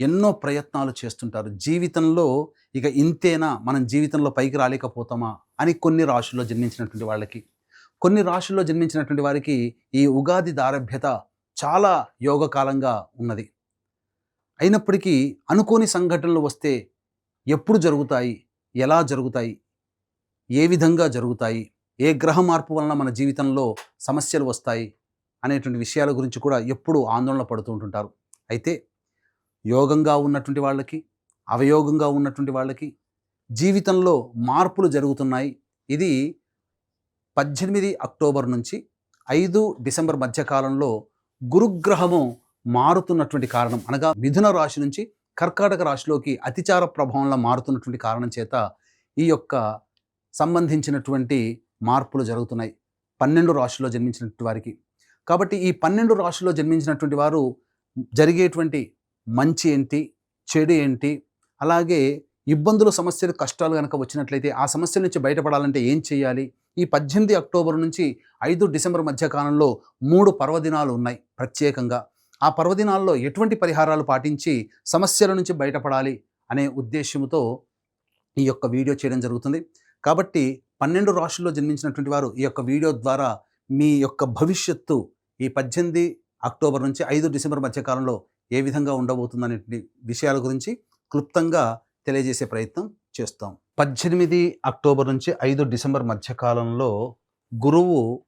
ఎన్నో ప్రయత్నాలు చేస్తుంటారు. జీవితంలో ఇక ఇంతేనా? మనం జీవితంలో పైకి రాలేకపోతామా? అని కొన్ని రాశుల్లో జన్మించినటువంటి వాళ్ళకి కొన్ని రాశుల్లో జన్మించినటువంటి వారికి ఈ ఉగాది దారభ్యత చాలా యోగకాలంగా ఉన్నది. అయినప్పటికీ అనుకోని సంఘటనలు వస్తే ఎప్పుడు జరుగుతాయి? ఎలా జరుగుతాయి? ఏ విధంగా జరుగుతాయి? ఏ గ్రహ మార్పు వలన మన జీవితంలో సమస్యలు వస్తాయి? అనేటువంటి విషయాల గురించి కూడా ఎప్పుడు ఆందోళన పడుతూ ఉంటుంటారు. అయితే యోగంగా ఉన్నటువంటి వాళ్ళకి అవయోగంగా ఉన్నటువంటి వాళ్ళకి జీవితంలో మార్పులు జరుగుతున్నాయి. ఇది పద్దెనిమిది అక్టోబర్ నుంచి ఐదు డిసెంబర్ మధ్యకాలంలో గురుగ్రహము మారుతున్నటువంటి కారణం. అనగా మిథున రాశి నుంచి కర్కాటక రాశిలోకి అతిచార ప్రభావంలో మారుతున్నటువంటి కారణం చేత ఈ యొక్క సంబంధించినటువంటి మార్పులు జరుగుతున్నాయి. పన్నెండు రాశుల్లో జన్మించినటువంటి వారికి. కాబట్టి ఈ పన్నెండు రాశుల్లో జన్మించినటువంటి వారు జరిగేటువంటి మంచి ఏంటి చెడు ఏంటి అలాగే ఇబ్బందులు సమస్యలు కష్టాలు కనుక వచ్చినట్లయితే ఆ సమస్యల నుంచి బయటపడాలంటే ఏం చేయాలి? ఈ పద్దెనిమిది అక్టోబర్ నుంచి ఐదు డిసెంబర్ మధ్య కాలంలో మూడు పర్వదినాలు ఉన్నాయి ప్రత్యేకంగా. ఆ పర్వదినాల్లో ఎటువంటి పరిహారాలు పాటించి సమస్యల నుంచి బయటపడాలి అనే ఉద్దేశంతో ఈ యొక్క వీడియో చేయడం జరుగుతుంది. కాబట్టి పన్నెండు రాష్ట్రాల్లో జన్మించినటువంటి వారు ఈ యొక్క వీడియో ద్వారా మీ యొక్క భవిష్యత్తు ఈ పద్దెనిమిది అక్టోబర్ నుంచి ఐదు డిసెంబర్ మధ్యకాలంలో ఏ విధంగా ఉండబోతుందనే విషయాల గురించి క్లుప్తంగా తెలియజేసే ప్రయత్నం చేస్తాం. పద్దెనిమిది అక్టోబర్ నుంచి ఐదు డిసెంబర్ మధ్యకాలంలో గురువు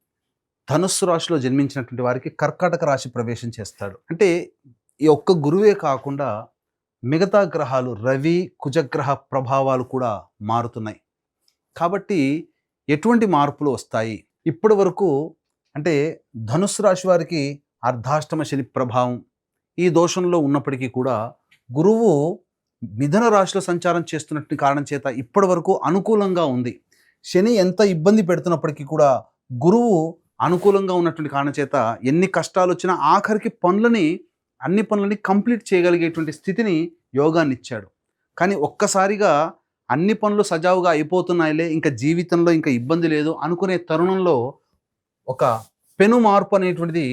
ధనుస్సు రాశిలో జన్మించినటువంటి వారికి కర్కాటక రాశి ప్రవేశం చేస్తాడు. అంటే ఈ ఒక్క గురువే కాకుండా మిగతా గ్రహాలు రవి కుజగ్రహ ప్రభావాలు కూడా మారుతున్నాయి. కాబట్టి ఎటువంటి మార్పులు వస్తాయి? ఇప్పటి వరకు అంటే ధనుస్సు రాశి వారికి అర్ధాష్టమ శని ప్రభావం ఈ దోషంలో ఉన్నప్పటికీ కూడా గురువు మిథున రాశిలో సంచారం చేస్తున్నట్టు కారణం చేత ఇప్పటి వరకు అనుకూలంగా ఉంది. శని ఎంత ఇబ్బంది పెడుతున్నప్పటికీ కూడా గురువు అనుకూలంగా ఉన్నటువంటి కారణం చేత ఎన్ని కష్టాలు వచ్చినా ఆఖరికి పనులని అన్ని పనులని కంప్లీట్ చేయగలిగేటువంటి స్థితిని యోగాన్ని ఇచ్చాడు. కానీ ఒక్కసారిగా అన్ని పనులు సజావుగా అయిపోతున్నాయిలే ఇంకా జీవితంలో ఇంకా ఇబ్బంది లేదు అనుకునే తరుణంలో ఒక పెను మార్పు అనేటువంటిది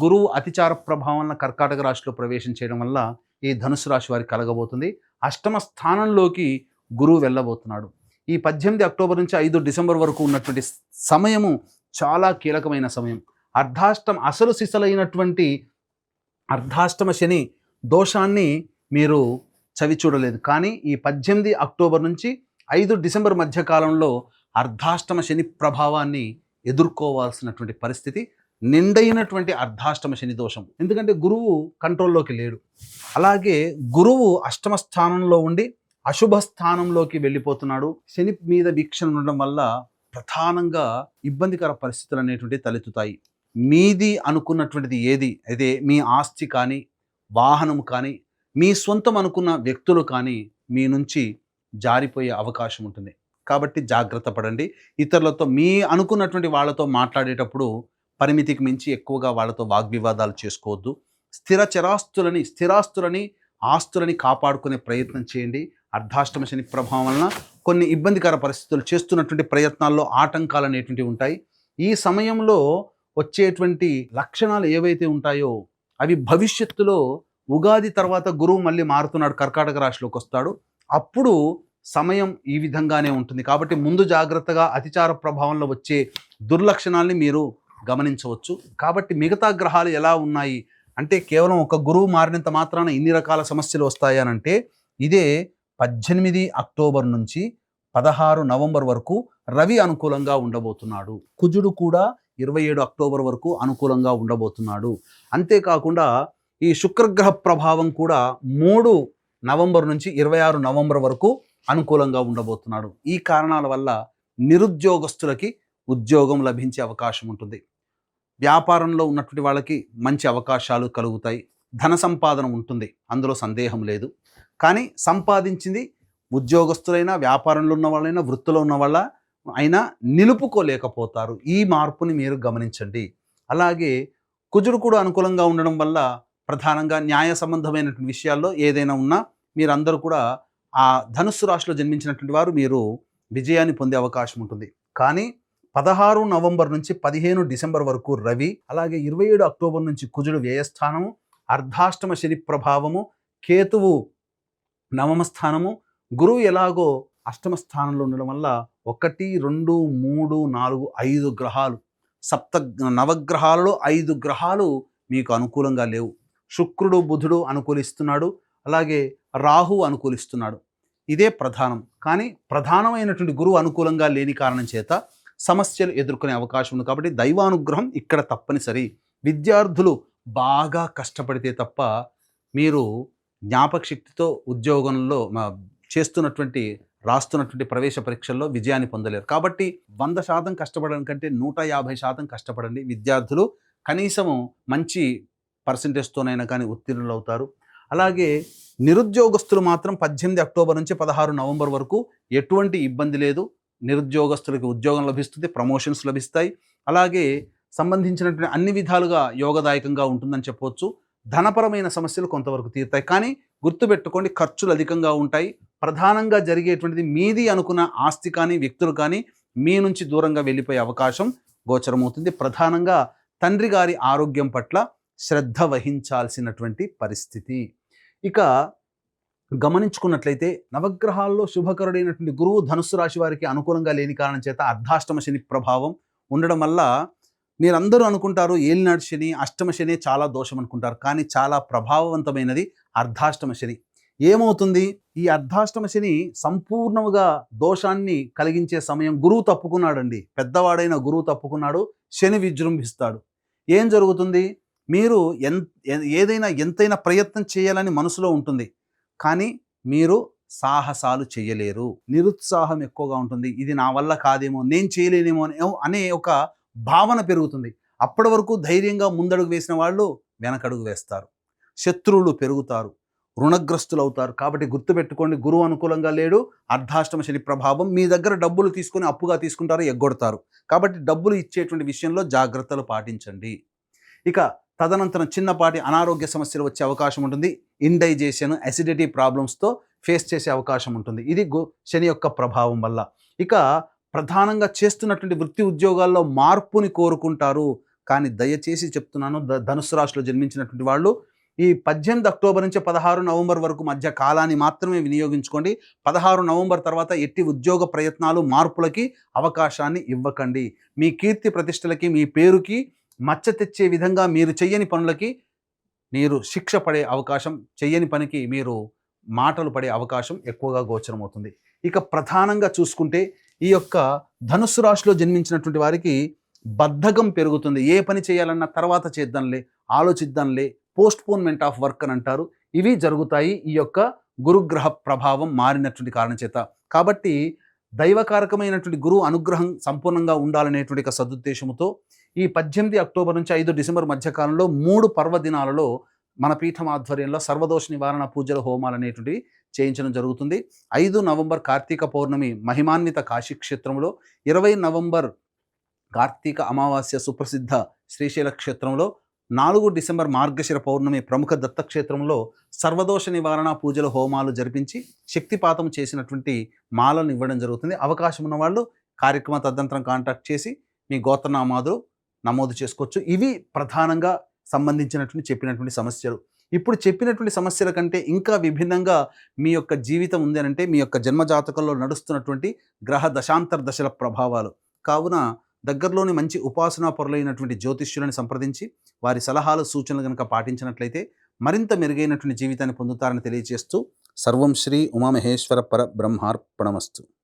గురువు అతిచార ప్రభావం కర్కాటక రాశిలో ప్రవేశం చేయడం వల్ల ఈ ధనుసు రాశి వారికి కలగబోతుంది. అష్టమ స్థానంలోకి గురువు వెళ్ళబోతున్నాడు. ఈ పద్దెనిమిది అక్టోబర్ నుంచి ఐదు డిసెంబర్ వరకు ఉన్నటువంటి సమయము చాలా కీలకమైన సమయం. అర్ధాష్టం అసలు సిసలైనటువంటి అర్ధాష్టమ శని దోషాన్ని మీరు చవి చూడలేదు. కానీ ఈ పద్దెనిమిది అక్టోబర్ నుంచి ఐదు డిసెంబర్ మధ్యకాలంలో అర్ధాష్టమ శని ప్రభావాన్ని ఎదుర్కోవాల్సినటువంటి పరిస్థితి నిండైనటువంటి అర్ధాష్టమ శని దోషం. ఎందుకంటే గురువు కంట్రోల్లోకి లేడు. అలాగే గురువు అష్టమ స్థానంలో ఉండి అశుభ స్థానంలోకి వెళ్ళిపోతున్నాడు. శని మీద వీక్షణ ఉండడం వల్ల ప్రధానంగా ఇబ్బందికర పరిస్థితులు అనేటువంటివి తలెత్తుతాయి. మీది అనుకున్నటువంటిది ఏది? అదే మీ ఆస్తి కానీ వాహనం కానీ మీ సొంతం అనుకున్న వ్యక్తులు కానీ మీ నుంచి జారిపోయే అవకాశం ఉంటుంది. కాబట్టి జాగ్రత్త పడండి. ఇతరులతో మీ అనుకున్నటువంటి వాళ్ళతో మాట్లాడేటప్పుడు పరిమితికి మించి ఎక్కువగా వాళ్ళతో వాగ్వివాదాలు చేసుకోవద్దు. స్థిర చరాస్తులని స్థిరాస్తులని ఆస్తులని కాపాడుకునే ప్రయత్నం చేయండి. అర్ధాష్టమ శని ప్రభావం వలన కొన్ని ఇబ్బందికర పరిస్థితులు చేస్తున్నటువంటి ప్రయత్నాల్లో ఆటంకాలు అనేటువంటివి ఉంటాయి. ఈ సమయంలో వచ్చేటువంటి లక్షణాలు ఏవైతే ఉంటాయో అవి భవిష్యత్తులో ఉగాది తర్వాత గురువు మళ్ళీ మారుతున్నాడు కర్కాటక రాశిలోకి వస్తాడు. అప్పుడు సమయం ఈ విధంగానే ఉంటుంది. కాబట్టి ముందు జాగ్రత్తగా అతిచార ప్రభావంలో వచ్చే దుర్లక్షణాల్ని మీరు గమనించవచ్చు. కాబట్టి మిగతా గ్రహాలు ఎలా ఉన్నాయి? అంటే కేవలం ఒక గురువు మారినంత మాత్రాన ఇన్ని రకాల సమస్యలు వస్తాయనంటే ఇదే పద్దెనిమిది అక్టోబర్ నుంచి పదహారు నవంబర్ వరకు రవి అనుకూలంగా ఉండబోతున్నాడు. కుజుడు కూడా ఇరవై ఏడు అక్టోబర్ వరకు అనుకూలంగా ఉండబోతున్నాడు. అంతేకాకుండా ఈ శుక్రగ్రహ ప్రభావం కూడా మూడు నవంబర్ నుంచి ఇరవై ఆరు నవంబర్ వరకు అనుకూలంగా ఉండబోతున్నాడు. ఈ కారణాల వల్ల నిరుద్యోగస్తులకి ఉద్యోగం లభించే అవకాశం ఉంటుంది. వ్యాపారంలో ఉన్నటువంటి వాళ్ళకి మంచి అవకాశాలు కలుగుతాయి. ధన సంపాదన ఉంటుంది. అందులో సందేహం లేదు. కానీ సంపాదించింది ఉద్యోగస్తులైనా వ్యాపారంలో ఉన్న వాళ్ళైనా వృత్తిలో ఉన్న వాళ్ళ అయినా నిలుపుకోలేకపోతారు. ఈ మార్పుని మీరు గమనించండి. అలాగే కుజుడు కూడా అనుకూలంగా ఉండడం వల్ల ప్రధానంగా న్యాయ సంబంధమైనటువంటి విషయాల్లో ఏదైనా ఉన్నా మీరందరూ కూడా ఆ ధనుస్సు రాశిలో జన్మించినటువంటి వారు మీరు విజయాన్ని పొందే అవకాశం ఉంటుంది. కానీ పదహారు నవంబర్ నుంచి పదిహేను డిసెంబర్ వరకు రవి అలాగే ఇరవై ఏడు అక్టోబర్ నుంచి కుజుడు వ్యయస్థానము అర్ధాష్టమ శని ప్రభావము కేతువు నవమ స్థానము గురువు ఎలాగో అష్టమ స్థానంలో ఉండడం వల్ల ఒకటి రెండు మూడు నాలుగు ఐదు గ్రహాలు సప్త నవగ్రహాలలో ఐదు గ్రహాలు మీకు అనుకూలంగా లేవు. శుక్రుడు బుధుడు అనుకూలిస్తున్నాడు అలాగే రాహు అనుకూలిస్తున్నాడు. ఇదే ప్రధానం. కానీ ప్రధానమైనటువంటి గురువు అనుకూలంగా లేని కారణం చేత సమస్యలు ఎదుర్కొనే అవకాశం ఉంది. కాబట్టి దైవానుగ్రహం ఇక్కడ తప్పనిసరి. విద్యార్థులు బాగా కష్టపడితే తప్ప మీరు జ్ఞాపక శక్తితో ఉద్యోగంలో చేస్తున్నటువంటి రాస్తున్నటువంటి ప్రవేశ పరీక్షల్లో విజయాన్ని పొందలేరు. కాబట్టి వంద శాతం కష్టపడడం కంటే నూట యాభై శాతం కష్టపడండి. విద్యార్థులు కనీసము మంచి పర్సంటేజ్తోనైనా కానీ ఉత్తీర్ణులు అవుతారు. అలాగే నిరుద్యోగస్తులు మాత్రం పద్దెనిమిది అక్టోబర్ నుంచి పదహారు నవంబర్ వరకు ఎటువంటి ఇబ్బంది లేదు. నిరుద్యోగస్తులకి ఉద్యోగం లభిస్తుంది ప్రమోషన్స్ లభిస్తాయి. అలాగే సంబంధించినటువంటి అన్ని విధాలుగా యోగదాయకంగా ఉంటుందని చెప్పవచ్చు ధనపరమైన సమస్యలు కొంతవరకు తీరుతాయి. కానీ గుర్తుపెట్టుకోండి ఖర్చులు అధికంగా ఉంటాయి. ప్రధానంగా జరిగేటువంటిది మీది అనుకున్న ఆస్తి కానీ వ్యక్తులు కానీ మీ నుంచి దూరంగా వెళ్ళిపోయే అవకాశం గోచరమవుతుంది. ప్రధానంగా తండ్రి గారి ఆరోగ్యం పట్ల శ్రద్ధ వహించాల్సినటువంటి పరిస్థితి. ఇక గమనించుకున్నట్లయితే నవగ్రహాల్లో శుభకరుడైనటువంటి గురువు ధనుస్సు రాశి వారికి అనుకూలంగా లేని కారణం చేత అర్ధాష్టమ శని ప్రభావం ఉండడం వల్ల మీరందరూ అనుకుంటారు ఏలినాడు శని అష్టమ శని చాలా దోషం అనుకుంటారు. కానీ చాలా ప్రభావవంతమైనది అర్ధాష్టమ శని. ఏమవుతుంది? ఈ అర్ధాష్టమ శని సంపూర్ణముగా దోషాన్ని కలిగించే సమయం గురువు తప్పుకున్నాడండి. పెద్దవాడైన గురువు తప్పుకున్నాడు శని విజృంభిస్తాడు. ఏం జరుగుతుంది? మీరు ఎన్ ఏదైనా ఎంతైనా ప్రయత్నం చేయాలని మనసులో ఉంటుంది. కానీ మీరు సాహసాలు చేయలేరు. నిరుత్సాహం ఎక్కువగా ఉంటుంది. ఇది నా వల్ల కాదేమో నేను చేయలేనేమో అనే అనే ఒక భావన పెరుగుతుంది. అప్పటి వరకు ధైర్యంగా ముందడుగు వేసిన వాళ్ళు వెనకడుగు వేస్తారు. శత్రువులు పెరుగుతారు. రుణగ్రస్తులు అవుతారు కాబట్టి గుర్తుపెట్టుకోండి గురువు అనుకూలంగా లేడు. అర్ధాష్టమ శని ప్రభావం మీ దగ్గర డబ్బులు తీసుకొని అప్పుగా తీసుకుంటారు ఎగ్గొడతారు. కాబట్టి డబ్బులు ఇచ్చేటువంటి విషయంలో జాగ్రత్తలు పాటించండి. ఇక తదనంతరం చిన్నపాటి అనారోగ్య సమస్యలు వచ్చే అవకాశం ఉంటుంది. ఇండైజేషన్ అసిడిటీ ప్రాబ్లమ్స్తో ఫేస్ చేసే అవకాశం ఉంటుంది. ఇది గు శని యొక్క ప్రభావం వల్ల. ఇక ప్రధానంగా చేస్తున్నటువంటి వృత్తి ఉద్యోగాల్లో మార్పుని కోరుకుంటారు. కానీ దయచేసి చెప్తున్నాను ద ధనుసు రాశిలో జన్మించినటువంటి వాళ్ళు ఈ పద్దెనిమిది అక్టోబర్ నుంచి పదహారు నవంబర్ వరకు మధ్య కాలాన్ని మాత్రమే వినియోగించుకోండి. పదహారు నవంబర్ తర్వాత ఎట్టి ఉద్యోగ ప్రయత్నాలు మార్పులకి అవకాశాన్ని ఇవ్వకండి. మీ కీర్తి ప్రతిష్టలకి మీ పేరుకి మచ్చ తెచ్చే విధంగా మీరు చెయ్యని పనులకి మీరు శిక్ష పడే అవకాశం చెయ్యని పనికి మీరు మాటలు పడే అవకాశం ఎక్కువగా గోచరమవుతుంది. ఇక ప్రధానంగా చూసుకుంటే ఈ యొక్క ధనుస్సు రాశిలో జన్మించినటువంటి వారికి బద్ధకం పెరుగుతుంది. ఏ పని చేయాలన్నా తర్వాత చేద్దాంలే ఆలోచిద్దాంలే పోస్ట్పోన్మెంట్ ఆఫ్ వర్క్ అని అంటారు. ఇవి జరుగుతాయి. ఈ యొక్క గురుగ్రహ ప్రభావం మారినటువంటి కారణం చేత. కాబట్టి దైవకారకమైనటువంటి గురువు అనుగ్రహం సంపూర్ణంగా ఉండాలనేటువంటి సదుద్దేశంతో ఈ పద్దెనిమిది అక్టోబర్ నుంచి ఐదు డిసెంబర్ మధ్యకాలంలో మూడు పర్వదినాలలో మన పీఠం ఆధ్వర్యంలో సర్వదోష నివారణ పూజల హోమాలు అనేటువంటివి చేయించడం జరుగుతుంది. ఐదు నవంబర్ కార్తీక పౌర్ణమి మహిమాన్విత కాశీ క్షేత్రంలో ఇరవై నవంబర్ కార్తీక అమావాస్య సుప్రసిద్ధ శ్రీశైల క్షేత్రంలో నాలుగు డిసెంబర్ మార్గశిర పౌర్ణమి ప్రముఖ దత్తక్షేత్రంలో సర్వదోష నివారణ పూజల హోమాలు జరిపించి శక్తిపాతం చేసినటువంటి మాలను ఇవ్వడం జరుగుతుంది. అవకాశం ఉన్న వాళ్ళు కార్యక్రమ తదనంతరం కాంటాక్ట్ చేసి మీ గోత్రనామాదులు నమోదు చేసుకోవచ్చు. ఇవి ప్రధానంగా సంబంధించినటువంటి చెప్పినటువంటి సమస్యలు. ఇప్పుడు చెప్పినటువంటి సమస్యల కంటే ఇంకా విభిన్నంగా మీ యొక్క జీవితం ఉంది అంటే మీ యొక్క జన్మజాతకంలో నడుస్తున్నటువంటి గ్రహ దశాంతర దశల ప్రభావాలు. కావున దగ్గరలోని మంచి ఉపాసనా పరులైనటువంటి జ్యోతిష్యులను సంప్రదించి వారి సలహాలు సూచనలు కనుక పాటించినట్లయితే మరింత మెరుగైనటువంటి జీవితాన్ని పొందుతారని తెలియజేస్తూ సర్వం శ్రీ ఉమామహేశ్వర పర బ్రహ్మార్పణమస్తు.